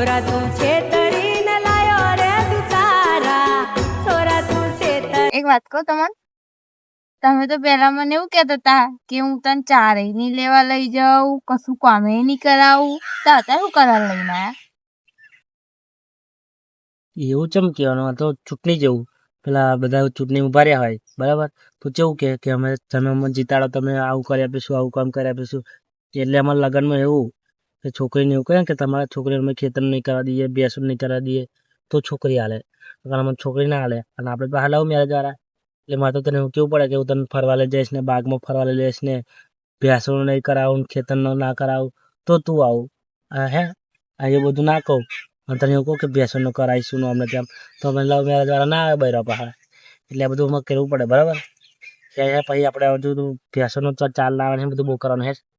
છોરા તું છેતરીને લાયો રે દુતારા છોરા તું છેતર એક વાત કહું તમને? તમે તો પેલા મને એવું કહેતા હતા કે હું તને ચારે નહીં લેવા લઈ જાઉં કશું કામે નહીં કરાવું. તો અત્યારે શું કરાર લઈને આવ્યા એવું ચમ કહેવાનું? આ તો ચૂંટણી જેવું. પેલા બધા ચૂંટણી ઊભા રહ્યા હોય. બરાબર? તો કેવું કે કે અમે તમે અમને જીતાડો તમે આવું કરી આપીશું આવું કામ કરી આપીશું. એટલે અમારા લગ્નમાં એવું કે છોકરીને એવું કહે કે તમારા છોકરીને અમે ખેતર નહીં કરવા દઈએ બેસું નહીં કરવા દઈએ, તો છોકરી હાલે. કારણ અમે છોકરી ના હાલે અને આપણે બહાર લાવું મેરેજ વાળા. એટલે મારે તો તને એવું કેવું પડે કે હું તને ફરવા લઈ જઈશ ને, બાગમાં ફરવા લઈ જઈશ ને ભેંસો નહીં કરાવું ખેતરનો ના કરાવું, તો તું આવું. હે? આ એ બધું ના કહું. અને તને એવું કહું કે ભેંસોનું કરાવીશું અમને તેમ. તો અમે લવ મેરેજ વાળા ના આવે બૈરા પહાડ. એટલે આ બધું અમે કરવું પડે, બરાબર? પછી આપણે હજુ ભેંસોનું ચાલ લાવવાનું બધું બહુ કરવાનું હે